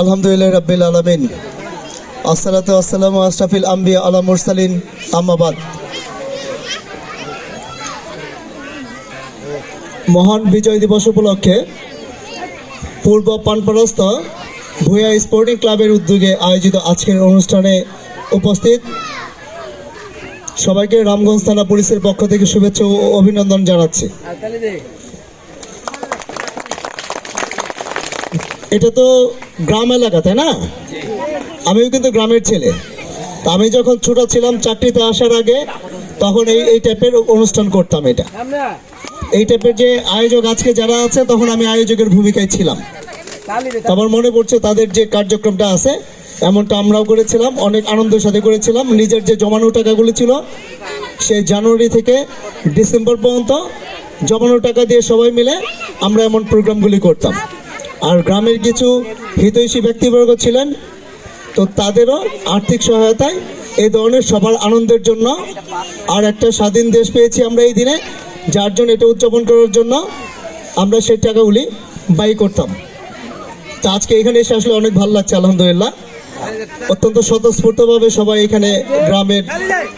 আলহামদুলিল্লাহ রাব্বিল আলামিন। আসসালাতু আসসালামু আশরাফিল আম্বিয়া আলা মুরসালিন আম্মাবাদ মহান বিজয় দিবস উপলক্ষে পূর্ব পানপরস্থ ভূয়া স্পোর্টিং ক্লাবের উদ্যোগে আয়োজিত আজকের অনুষ্ঠানে উপস্থিত সবাইকে রামগঞ্জ থানা পুলিশের পক্ষ থেকে শুভেচ্ছা ও অভিনন্দন জানাচ্ছি। এটা তো গ্রাম এলাকা, তাই না? আমিও কিন্তু গ্রামের ছেলে। আমি যখন ছোট ছিলাম, চাকরিতে আসার আগে তখন এই এই টাইপের অনুষ্ঠান করতাম এটা। এই টাইপের যে আয়োজক আজকে যারা আছে, তখন আমি আয়োজকের ভূমিকায় ছিলাম। আমার মনে পড়ছে তাদের যে কার্যক্রমটা আছে, এমনটা আমরাও করেছিলাম, অনেক আনন্দের সাথে করেছিলাম। নিজের যে জমানো টাকাগুলো ছিল, সেই জানুয়ারি থেকে ডিসেম্বর পর্যন্ত জমানো টাকা দিয়ে সবাই মিলে আমরা এমন প্রোগ্রামগুলি করতাম। আর গ্রামের কিছু হিতৈষী ব্যক্তিবর্গ ছিলেন, তো তাদেরও আর্থিক সহায়তায় এই ধরনের সবার আনন্দের জন্য আর একটা স্বাধীন দেশ পেয়েছি আমরা এই দিনে, যার জন্য এটা উদযাপন করার জন্য আমরা সেই টাকাগুলি ব্যয় করতাম। তো আজকে এখানে এসে আসলে অনেক ভালো লাগছে, আলহামদুলিল্লাহ। অত্যন্ত স্বতঃস্ফূর্তভাবে সবাই এখানে গ্রামের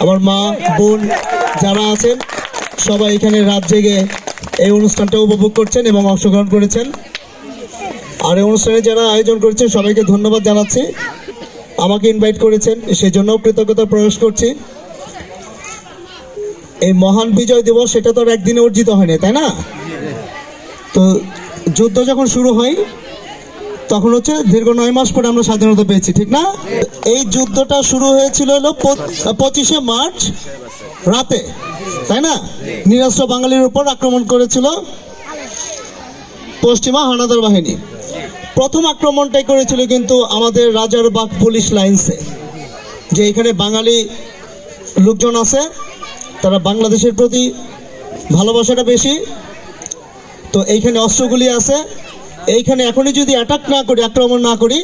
আমার মা, বোন যারা আছেন, সবাই এখানে রাত জেগে এই অনুষ্ঠানটা উপভোগ করছেন এবং অংশগ্রহণ করেছেন। আর এই অনুষ্ঠানে যারা আয়োজন করেছেন সবাইকে ধন্যবাদ জানাচ্ছি। আমাকে ইনভাইট করেছেন সেই জন্য কৃতজ্ঞতা প্রকাশ করছি। এই মহান বিজয় দিবস, সেটা তো আর একদিনে অর্জিত হয়নি তাই না? তো যুদ্ধ যখন শুরু হয়, তখন হচ্ছে দীর্ঘ নয় মাস পরে আমরা স্বাধীনতা পেয়েছি, ঠিক না? এই যুদ্ধটা শুরু হয়েছিল হলো পঁচিশে মার্চ রাতে, তাই না? নিরাস্ত্র বাঙালির উপর আক্রমণ করেছিল পশ্চিমা হানাদার বাহিনী। প্রথম আক্রমণটাই করেছিল কিন্তু আমাদের রাজারবাগ পুলিশ লাইন্সে, যে এখানে বাঙালি লোকজন আছে, তারা বাংলাদেশের প্রতি ভালোবাসাটা বেশি। তো এইখানে অস্ত্রগুলি আছে। এইখানে এখনই যদি অ্যাটাক না করি, আক্রমণ না করি,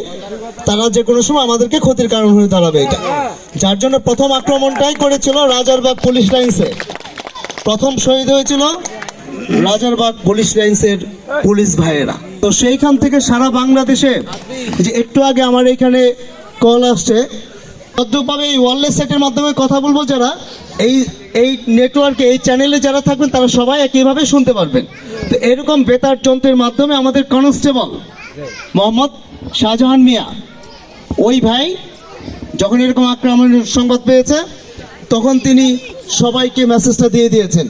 তারা যে কোনো সময় আমাদেরকে ক্ষতির কারণ হয়ে দাঁড়াবে এটা। যার জন্য প্রথম আক্রমণটাই করেছিল রাজারবাগ পুলিশ লাইন্সে। প্রথম শহীদ হয়েছিল রাজারবাগ পুলিশ লাইন্সের পুলিশ ভাইয়েরা। তো সেইখান থেকে সারা বাংলাদেশে যে একটু আগে আমার এখানে কল আসছে ভদ্রভাবে এই ওয়ারলেস সেটের মাধ্যমে কথা বলব যারা, এই এই নেটওয়ার্কে এই চ্যানেলে যারা থাকবেন, তারা সবাই একইভাবে শুনতে পারবেন। তো এরকম বেতার যন্ত্রের মাধ্যমে আমাদের কনস্টেবল মোহাম্মদ শাহজাহান মিয়া, ওই ভাই যখন এরকম আক্রমণের সংবাদ পেয়েছে, তখন তিনি সবাইকে মেসেজটা দিয়ে দিয়েছেন।